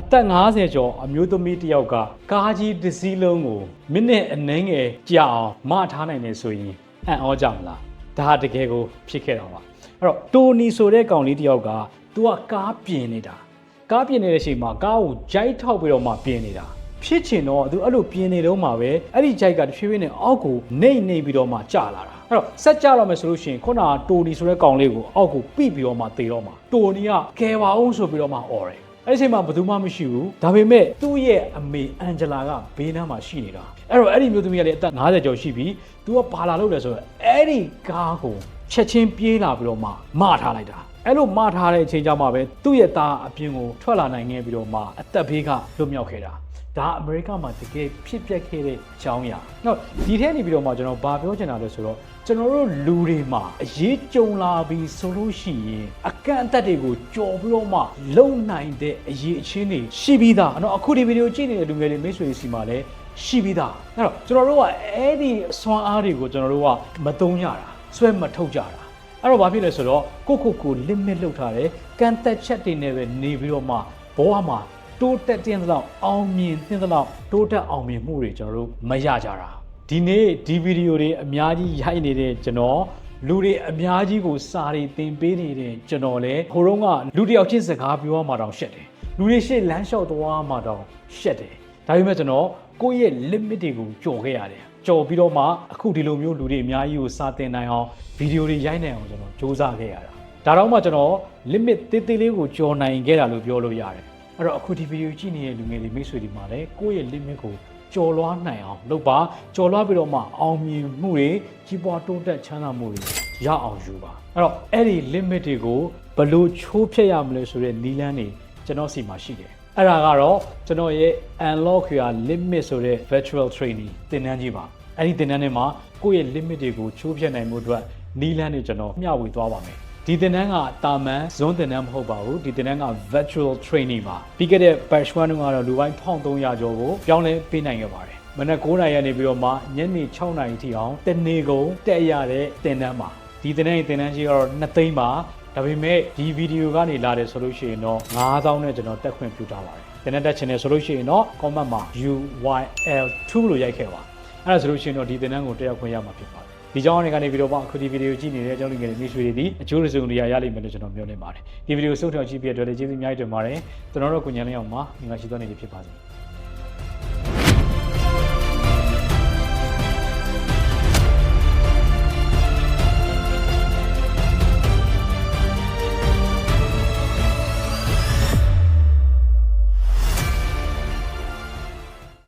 အသက်50ကျော်အမျိုးသမီးတစ်ယောက်ကကားကြီးတစ်စီးလုံးကိုမိနစ်အနည်းငယ်ကြာအောင်မထားနိုင်နေဆိုရင်အံ့ဩကြမလားဒါဟာတကယ်ကိုဖြစ်ခဲ့တာပါအဲ့တော့တိုနီဆိုတဲ့ကောင်လေးတစ်ယောက်က तू ကကားပြင်နေတာကားပြင်နေတဲ့အချိန်မှာကားကိုဂျိုက်ထောက်ပြီးတော့မှပြင်နေတာဖြစ်ချင်တော့သူအဲ့လိုပြင်နေတော့မှပဲအဲ့ဒီဂျိုက်ကတဖြည်းဖြည်းနဲ့အောက်ကိုနှိမ့်နှိမ့်ပြီးတော့မှကျလာတာအဲ့တော့ဆက်ကြတော့မယ်ဆိုလို့ရှိရင်ခုနကတိုနီဆိုတဲ့ကောင်လေးကိုအောက်ကိုပိပြီးတော့မှတေတော့မှတိုနီကကယ်ပါအောင်ဆိုပြီးတော့မှអော်တယ် အဲ့ဒီအချိန်မှာဘယ်သူမှမရှိဘူးဒါပေမဲ့သူ့ရဲ့အမေအန်ဂျလာကဘေးနားမှာရှိနေတာအဲ့တော့အဲ့ဒီမျိုးသမီးကလည်းအသက်50ကျော်ရှိပြီသူကဘာလာလုပ်လဲဆိုတော့အဲ့ဒီကားကိုချက်ချင်းပြေးလာပြီးတော့မှမထားလိုက်တာအဲ့လိုမထားတဲ့အချိန်ကြောင့်မှပဲသူ့ရဲ့သားအပြင်ကိုထွက်လာနိုင်ခဲ့ပြီးတော့မှအသက်ဘေးကလွတ်မြောက်ခဲ့တာဒါအမေရိကမှာတကယ်ဖြစ်ပျက်ခဲ့တဲ့အကြောင်းအရာ။နောက်ဒီထဲနေပြီးတော့မှကျွန်တော်ဗာပြောချင်တာလဲဆိုတော့ ကျွန်တော်တို့လူတွေမှာအရေးကြုံလာပြီးဆိုလို့ရှိရင်အကန့်အသတ်တွေကိုကြော်ပြီးတော့မှလုံနိုင်တဲ့အရေးအချင်းတွေရှိပြီးသား။နော်အခုဒီဗီဒီယိုကြည့်နေတဲ့လူငယ်တွေမိတ်ဆွေတွေစီမှာလည်းရှိပြီးသား။အဲ့တော့ကျွန်တော်တို့ကအဲ့ဒီဆွမ်းအားတွေကိုကျွန်တော်တို့ကမသုံးကြတာ။ဆွဲမထုတ်ကြတာ။အဲ့တော့ဘာဖြစ်လဲဆိုတော့ကိုယ့်ကိုယ်ကို limit လုပ်ထားတယ်ကန့်သက်ချက်တွေနဲ့ပဲနေပြီးတော့မှဘဝမှာတိုးတက်တဲ့သလောက်အောင်မြင်တဲ့သလောက်တိုးတက်အောင်မြင်မှုတွေကျွန်တော်တို့မရကြတာ ဒီနေ့ဒီဗီဒီယိုတွေအများကြီးရိုက်နေတဲ့ကျွန်တော်လူတွေအများကြီးကိုစာတွေသင်ပေးနေတဲ့ကျွန်တော်လည်းဟိုတုန်းကလူတစ်ယောက်ချင်းစကားပြောမှတောင်ရှက်တယ်လူတွေရှေ့လမ်းလျှောက်သွားမှတောင်ရှက်တယ်ဒါပေမဲ့ကျွန်တော်ကိုယ့်ရဲ့ limit တွေကိုကြော်ခဲ့ရတယ်ကြော်ပြီးတော့မှအခုဒီလိုမျိုးလူတွေအများကြီးကိုစာသင်နိုင်အောင်ဗီဒီယိုတွေရိုက်နိုင်အောင်ကျွန်တော်စူးစမ်းခဲ့ရတာဒါတော့မှကျွန်တော် limit သေးသေးလေးကိုကြော်နိုင်ခဲ့တာလို့ပြောလို့ရတယ်အဲ့တော့အခုဒီဗီဒီယိုကြည့်နေတဲ့လူငယ်တွေမိတ်ဆွေတွေမှာလည်းကိုယ့်ရဲ့ limit ကို ကြော်လွှားနိုင်အောင်လုပ်ပါကြော်လွှားပြီးတော့မှအောင်မြင်မှုတွေကြီးပွားတိုးတက်ချမ်းသာမှုတွေရအောင်ယူပါအဲ့တော့အဲ့ဒီ limit တွေကိုဘယ်လို့ချိုးဖျက်ရမလဲဆိုတဲ့နည်းလမ်းတွေကျွန်တော်စီမှာရှိတယ်အဲ့ဒါကတော့ကျွန်တော်ရဲ့ unlock your limit ဆိုတဲ့ virtual training သင်တန်းကြီးပါအဲ့ဒီသင်တန်းထဲမှာကိုယ့်ရဲ့ limit တွေကိုချိုးဖျက်နိုင်မှုအတွက်နည်းလမ်းတွေကျွန်တော်မျှဝေသွားပါမယ် ဒီသင်တန်းကတာမန်ဇွန်းသင်တန်းမဟုတ်ပါဘူးဒီသင်တန်းက virtual training ပါပြီးခဲ့တဲ့ batch 1တုန်းကတော့လူပိုင်း1300ကျော်ကိုပြောင်းလဲပေးနိုင်ခဲ့ပါတယ်မနက်9:00နာရီကနေပြီးတော့မှညနေ6:00နာရီထိအောင်တနေ့ကုန်တက်ရတဲ့သင်တန်းပါဒီသင်တန်းရဲ့သင်တန်းကြီးကတော့2သိန်းပါဒါပေမဲ့ဒီဗီဒီယိုကနေလာတယ်ဆိုလို့ရှိရင်တော့9000နဲ့ကျွန်တော်တက်ခွင့်ပြုထားပါတယ်သင်တန်းတက်ချင်တယ်ဆိုလို့ရှိရင်တော့ comment မှာ UYL2 လို့ရိုက်ခဲ့ပါအဲ့ဒါဆိုလို့ရှိရင်တော့ဒီသင်တန်းကိုတက်ရောက်ခွင့်ရမှာဖြစ်ပါတယ် ဒီကြောင်းတွေကနေပြီးတော့မှအခုဒီဗီဒီယိုကြည့်နေတဲ့အကြောင်းတွေငယ်တွေမိတ်ဆွေတွေဒီအကျိုးရစုံတွေရရလိမ့်မယ်လို့ကျွန်တော်မျှော်လင့်ပါတယ်ဒီဗီဒီယိုစုံထောင်ကြည့်ပြတဲ့အတွက်လည်းကျေးဇူးအများကြီးတင်ပါတယ်ကျွန်တော်တို့ကုညံလေးအောင်မှာငါရှိသွားနေပြီဖြစ်ပါစေ